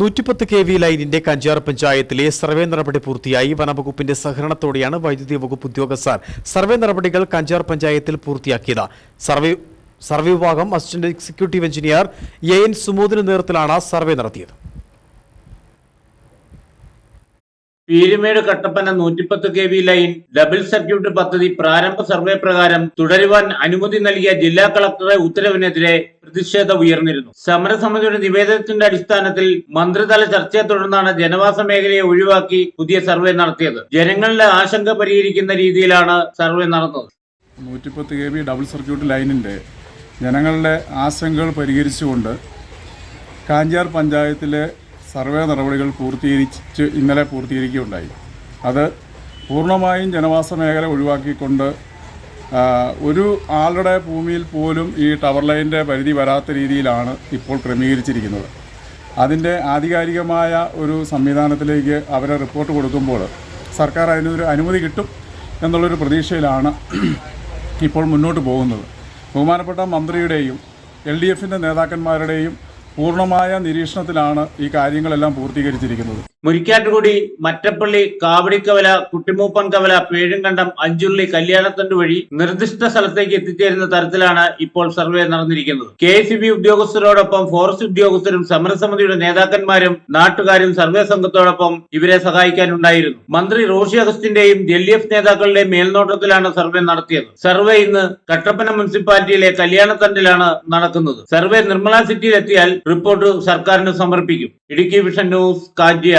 നൂറ്റിപ്പത്ത് K V ലൈനിന്റെ കഞ്ചാർ പഞ്ചായത്തിലെ സർവേ നടപടി പൂർത്തിയായി. വനവകുപ്പിന്റെ സഹകരണത്തോടെയാണ് വൈദ്യുതി വകുപ്പ് ഉദ്യോഗസ്ഥർ സർവേ നടപടികൾ കഞ്ചാർ പഞ്ചായത്തിൽ പൂർത്തിയാക്കിയത്. സർവേ സർവേ വിഭാഗം assistant executive engineer A N സുമോദിന് നേതൃത്വത്തിലാണ് സർവേ നടത്തിയത്. പീരുമേട് കട്ടപ്പന നൂറ്റിപ്പത്ത് K V line double circuit പദ്ധതി പ്രാരംഭ സർവേ പ്രകാരം തുടരുവാൻ അനുമതി നൽകിയ ജില്ലാ കളക്ടറുടെ ഉത്തരവിനെതിരെ പ്രതിഷേധം ഉയർന്നിരുന്നു. സമരസമിതിയുടെ നിവേദനത്തിന്റെ അടിസ്ഥാനത്തിൽ മന്ത്രിതല ചർച്ചയെ തുടർന്നാണ് ജനവാസ മേഖലയെ ഒഴിവാക്കി പുതിയ സർവേ നടത്തിയത്. ജനങ്ങളുടെ ആശങ്ക പരിഹരിക്കുന്ന രീതിയിലാണ് സർവേ നടന്നത്. നൂറ്റിപ്പത്ത് കെ വി ഡബിൾ സർക്യൂട്ട് ലൈനിന്റെ ജനങ്ങളുടെ ആശങ്കകൾ പരിഹരിച്ചുകൊണ്ട് കാഞ്ചാർ പഞ്ചായത്തിലെ സർവേ നടപടികൾ പൂർത്തീകരിച്ച് ഇന്നലെ പൂർത്തീകരിക്കുകയുണ്ടായി. അത് പൂർണമായും ജനവാസ മേഖല ഒഴിവാക്കിക്കൊണ്ട് ഒരു ആളുടെ ഭൂമിയിൽ പോലും ഈ ടവർ ലൈനിന്റെ പരിധി വരാത്ത രീതിയിലാണ് ഇപ്പോൾ ക്രമീകരിച്ചിരിക്കുന്നത്. അതിന്റെ ആധികാരികമായ ഒരു സംവിധാനത്തിലേക്ക് അവരെ റിപ്പോർട്ട് കൊടുക്കുമ്പോൾ സർക്കാർ അതിനൊരു അനുമതി കിട്ടും എന്നുള്ളൊരു പ്രതീക്ഷയിലാണ് ഇപ്പോൾ മുന്നോട്ട് പോകുന്നത്. ബഹുമാനപ്പെട്ട മന്ത്രിയുടെയും എൽ ഡി എഫിന്റെ നേതാക്കന്മാരുടെയും പൂർണമായ നിരീക്ഷണത്തിലാണ് ഈ കാര്യങ്ങളെല്ലാം പൂർത്തീകരിച്ചിരിക്കുന്നത്. മുരിക്കാട്ടുകുടി മറ്റപ്പള്ളി കാവടിക്കവല കുട്ടിമൂപ്പൻ കവല പേഴുങ്കണ്ടം അഞ്ചുള്ളി കല്യാണത്തണ്ട് വഴി നിർദ്ദിഷ്ട സ്ഥലത്തേക്ക് എത്തിച്ചേരുന്ന തരത്തിലാണ് ഇപ്പോൾ സർവേ നടന്നിരിക്കുന്നത്. കെ ഉദ്യോഗസ്ഥരോടൊപ്പം ഫോറസ്റ്റ് ഉദ്യോഗസ്ഥരും സമരസമിതിയുടെ നേതാക്കന്മാരും നാട്ടുകാരും സർവേ സംഘത്തോടൊപ്പം ഇവരെ സഹായിക്കാനുണ്ടായിരുന്നു. മന്ത്രി റോഷി അഗസ്റ്റിന്റെയും എൽ ഡി എഫ് നേതാക്കളുടെയും മേൽനോട്ടത്തിലാണ് സർവേ നടത്തിയത്. സർവേ ഇന്ന് കട്ടപ്പന മുനിസിപ്പാലിറ്റിയിലെ കല്യാണത്തണ്ടിലാണ് നടക്കുന്നത്. സർവേ നിർമ്മല സിറ്റിയിൽ എത്തിയാൽ റിപ്പോർട്ട് സർക്കാരിന് സമർപ്പിക്കും. Idukki vision news Kanjia